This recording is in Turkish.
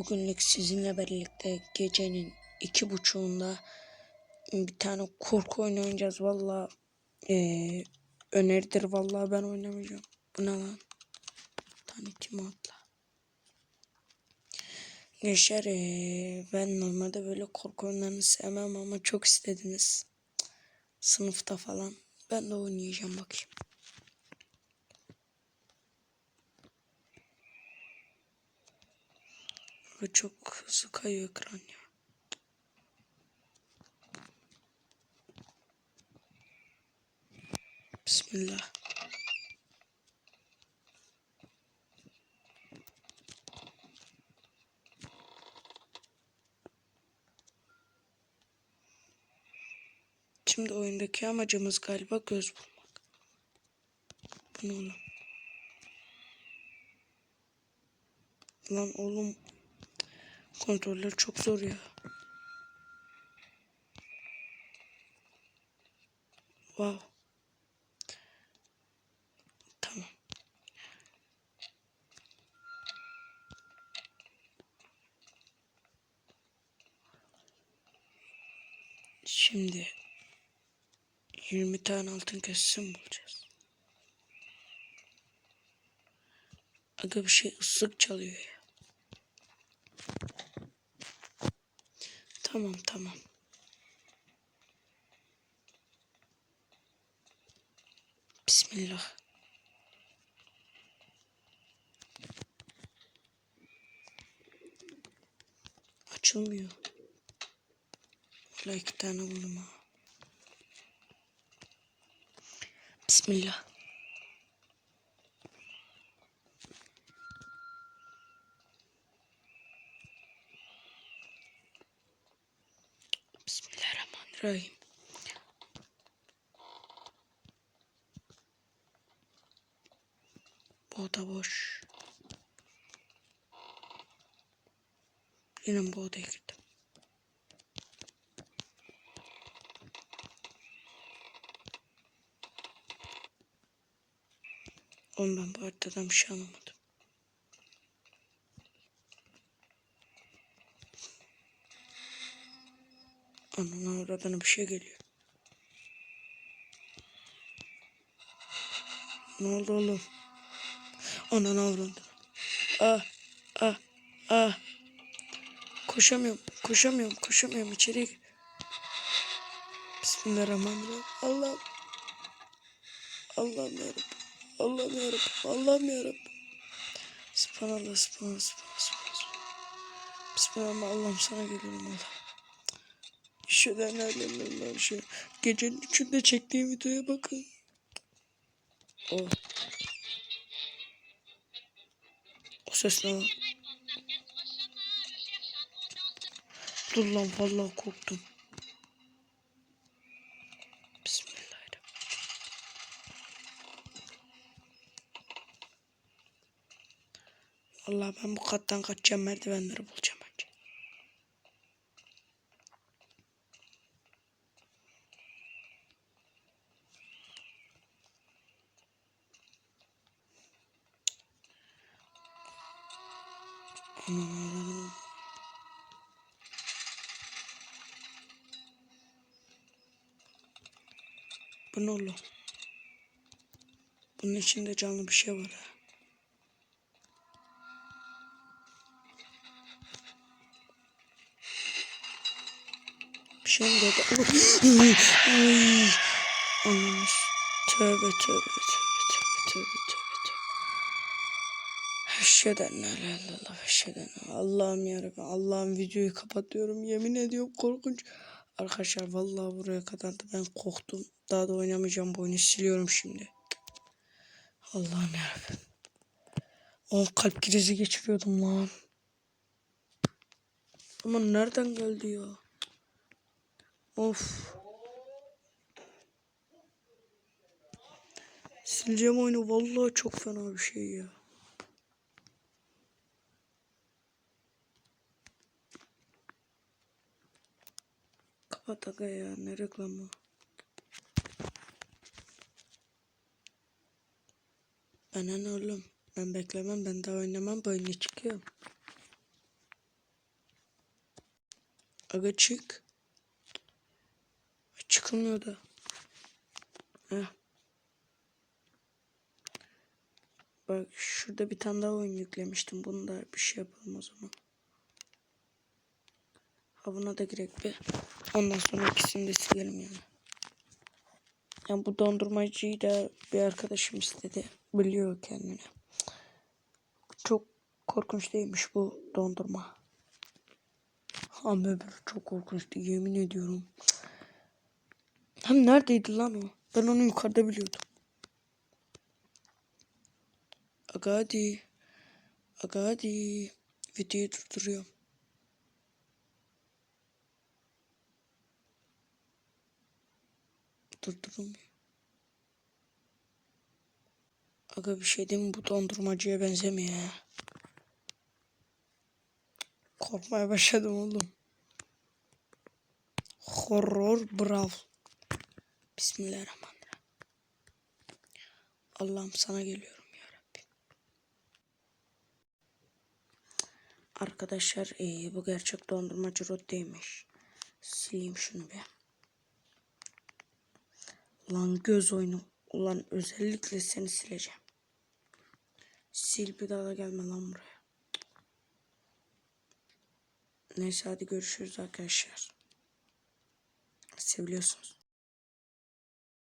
Bugünlük sizinle birlikte gecenin iki buçuğunda bir tane korku oyunu oynayacağız. Valla eee, öneridir valla ben oynamayacağım. Bu ne lan? Tanıtım atla. Gençler eee, ben normalde böyle korku oyunlarını sevmem ama çok istediniz. Sınıfta falan. Ben de oynayacağım bakayım. Ve çok hızlı kayıyor ekran ya. Bismillah. Şimdi oyundaki amacımız galiba göz bulmak. Bu ne oğlum? Lan oğlum kontroller çok zor ya. Wow. Tamam. Şimdi 20 tane altın kesim bulacağız. Aga bir şey ıslık çalıyor ya. Tamam tamam. Bismillah. Açılmıyor. Valla iki tane buldum. Bismillah. Bismillahirrahmanirrahim. Bu boş. Yine bu odaya girdim. Oğlum ben bu haritadan bir şey anlamadım. Anana oradan bir şey geliyor. Ne oldu oğlum? Anana avradı. Ah, ah, ah. Koşamıyorum, koşamıyorum, koşamıyorum. İçeri gir. Bismillahirrahmanirrahim. Allah'ım. Allah'ım yarabbim. Allah'ım yarabbim. Allah'ım yarabbim. Subhanallah, subhanallah, subhanallah, subhanallah. Bismillah, Allah'ım sana geliyorum Allah. İşeden nereden şey. Gecenin üçünde çektiğim videoya bakın. Oh. O ses ne lan? Dur lan vallahi korktum. Bismillahirrahmanirrahim. Vallahi ben bu kattan kaçacağım merdivenleri bulacağım Bu ne oğlum? Bunun içinde canlı bir şey var ha. Bir şey mi dedi? Ay. Anlamış. Tövbe tövbe tövbe tövbe tövbe. Eşheden la la la la eşheden. Allah'ım yarabbim. Allah'ım videoyu kapatıyorum. Yemin ediyorum korkunç. Arkadaşlar vallahi buraya kadar da ben korktum. Daha da oynamayacağım bu oyunu siliyorum şimdi. Allah'ım yarabbim. O kalp krizi geçiriyordum lan. Ama nereden geldi ya? Of. Sileceğim oyunu vallahi çok fena bir şey ya. Kapat aga ya ne reklamı. Bana ne oğlum? Ben beklemem ben daha oynamam böyle çıkıyorum. Aga çık. Çıkılmıyor da. Heh. Bak şurada bir tane daha oyun yüklemiştim. Bunu da bir şey yapalım o zaman. Ha buna da girek bir. Ondan sonra ikisini de silelim yani. Yani bu dondurmacıyı da bir arkadaşım istedi. Biliyor kendini. Çok korkunç değilmiş bu dondurma. Ama öbürü çok korkunçtu yemin ediyorum. Hem neredeydi lan o? Ben onu yukarıda biliyordum. Aga hadi. Aga hadi. Videoyu durduruyorum. Durdurulmuyor. Aga bir şey diyeyim mi? Bu dondurmacıya benzemiyor ya. Korkmaya başladım oğlum. Horror brav. Bismillahirrahmanirrahim. Allah'ım sana geliyorum ya Rabbi. Arkadaşlar eee, bu gerçek dondurmacı Rotte'ymiş. Sileyim şunu bir. Lan göz oyunu. Ulan özellikle seni sileceğim. Sil bir daha da gelme lan buraya. Neyse hadi görüşürüz arkadaşlar. Seviliyorsunuz.